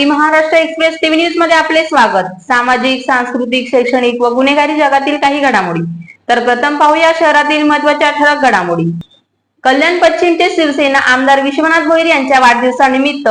Free Maharashtra express TV न्यूजमध्ये आपले स्वागत. सामाजिक सांस्कृतिक शैक्षणिक व गुन्हेगारी जगातील काही घडामोडी. तर प्रथम पाहूया शहरातील महत्त्वाच्या ठळक घडामोडी. कल्याण पश्चिमचे शिवसेना आमदार विश्वनाथ भोईर यांच्या वाढदिवसानिमित्त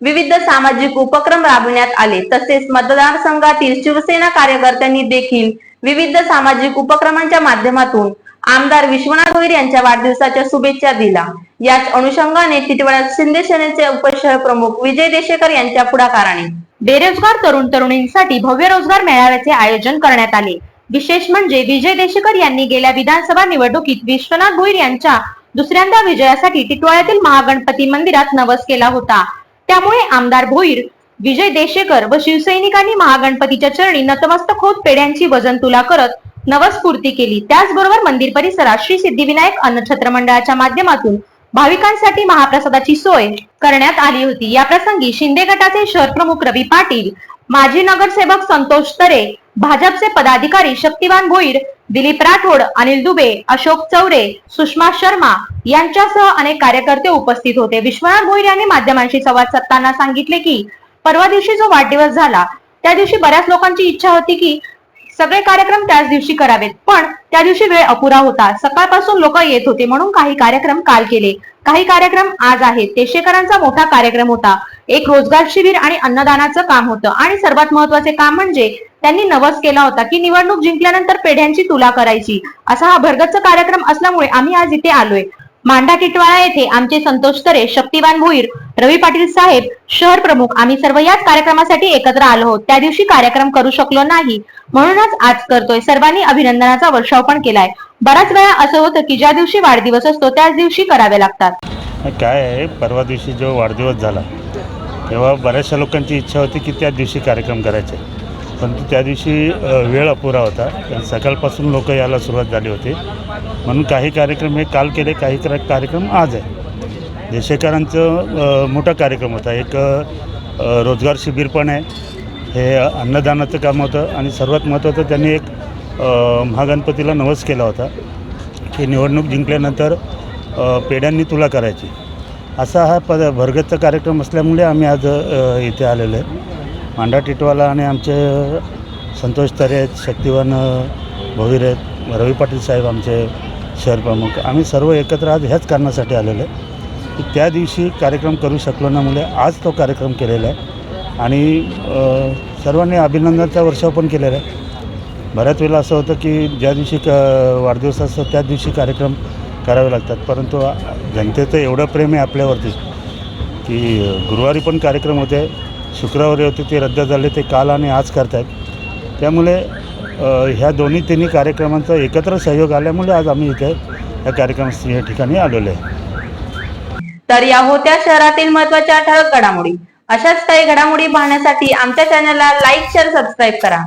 विविध सामाजिक उपक्रम राबविण्यात आले. तसेच मतदारसंघातील शिवसेना कार्यकर्त्यांनी देखील विविध सामाजिक उपक्रमांच्या माध्यमातून आमदार विश्वनाथ भोईर यांच्या वाढदिवसाच्या शुभेच्छा दिला याच अनुषंगाने टिटवाळ्यात शिंदे सेनेचे उपशहर प्रमुख विजय देशेकर यांच्या पुढाकाराने बेरोजगार तरुण तरुणींसाठी भव्य रोजगार मेळाव्याचे आयोजन करण्यात आले. विशेष म्हणजे विजय देशेकर यांनी गेल्या विधानसभा निवडणुकीत विश्वनाथ भोईर यांच्या दुसऱ्यांदा विजयासाठी टिटवाळ्यातील महागणपती मंदिरात नवस केला होता. त्यामुळे आमदार भोईर विजय देशेकर व शिवसैनिकांनी महागणपतीच्या चरणी नतमस्तक होत पेढ्यांची वजन तुला करत नवस्फूर्ती केली. त्याचबरोबर मंदिर परिसरात श्री सिद्धिविनायक अन्नछत्र मंडळाच्या माध्यमातून भाविकांसाठी महाप्रसादाची सोय करण्यात आली होती. या प्रसंगी शिंदे गटाचे शहर प्रमुख रवी पाटील माजी नगरसेवक संतोष तरे भाजपचे पदाधिकारी शक्तिवान भोईर दिलीप राठोड अनिल दुबे अशोक चौरे सुषमा शर्मा यांच्यासह अनेक कार्यकर्ते उपस्थित होते. विश्वनाथ भोईर यांनी माध्यमांशी संवाद साधताना सांगितले की परवा दिवशी जो वाढदिवस झाला त्या दिवशी बऱ्याच लोकांची इच्छा होती की सगळे कार्यक्रम त्याच दिवशी करावेत. पण त्या दिवशी वेळ अपुरा होता. सकाळपासून लोक येत होते म्हणून काही कार्यक्रम काल केले. काही कार्यक्रम आज आहेत. तेशेकरांचा मोठा कार्यक्रम होता. एक रोजगार शिबिर आणि अन्नदानाचं काम होतं. आणि सर्वात महत्त्वाचे काम म्हणजे त्यांनी नवस केला होता की निवडणूक जिंकल्यानंतर पेढ्यांची तुला करायची. असा हा भरगतचा कार्यक्रम असल्यामुळे आम्ही आज इथे आलोय. मांडा टिटवाळा येथे आमचे संतोष तरे शक्तिवान भोईर रवी पाटील साहेब शहर प्रमुख आम्ही सर्व याच कार्यक्रमासाठी एकत्र आलो आहोत. त्या दिवशी कार्यक्रम करू शकलो नाही. म्हणूनच आज करतोय. सर्वांनी अभिनंदनाचा वर्षाव पण केलाय. बराच वेळा असं होतं की ज्या दिवशी वाढदिवस असतो त्याच दिवशी करावे लागतात. काय आहे? परवा दिवशी जो वाढदिवस झाला तेव्हा बऱ्याचशा लोकांची इच्छा होती की त्या दिवशी कार्यक्रम करायचे. परंतु त्या दिवशी वेळ अपुरा होता. कारण सकाळपासून लोक यायला सुरुवात झाली होती. म्हणून काही कार्यक्रम हे काल केले काही क्र- कार्यक्रम आज आहे. देशेकरांचं मोठा कार्यक्रम होता. एक रोजगार शिबिर पण आहे. हे अन्नदानाचं काम होतं आणि सर्वात महत्त्वाचं त्यांनी एक महागणपतीला नवस केला होता. की निवडणूक जिंकल्यानंतर पेढ्यांनी तुला करायची. असा हा पद भरगतचा कार्यक्रम असल्यामुळे आम्ही आज इथे आलेलो आहे. मांडा टिटवाला आणि आमचे संतोष तरे आहेत शक्तिवान अ, भोईर आहेत रवी पाटील साहेब आमचे शहर प्रमुख. आम्ही सर्व एकत्र आज ह्याच कारणासाठी आलेलो आहे की त्या दिवशी कार्यक्रम करू शकलो नामुळे आज तो कार्यक्रम केलेला आहे. आणि सर्वांनी अभिनंदनाचा वर्षाव पण केलेला आहे. बऱ्याच वेळेला असं होतं की ज्या दिवशी क वाढदिवस असतो त्याच दिवशी कार्यक्रम करावे लागतात. परंतु जनतेचं एवढं प्रेम आहे आपल्यावरती की गुरुवारी पण कार्यक्रम होते. शुक्रवारी होते ते रद्द झाले ते काल आणि आज करतायत. त्यामुळे ह्या दोन्ही तिन्ही कार्यक्रमांचा एकत्र सहयोग आल्यामुळे आज आम्ही इथे या कार्यक्रम या ठिकाणी आलेलो आहे. तर या होत्या शहरातील महत्त्वाच्या ठळक घडामोडी. अशाच काही घडामोडी पाहण्यासाठी आमच्या चॅनलला लाईक शेअर सबस्क्राईब करा.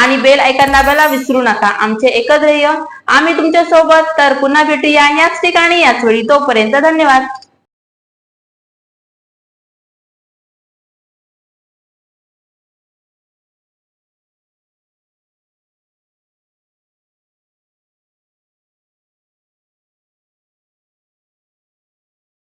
आणि बेल ऐकन दाबायला विसरू नका. आमचे एकच ध्येय आम्ही तुमच्यासोबत तर पुन्हा भेटूया याच ठिकाणी याच वेळी तोपर्यंत धन्यवाद.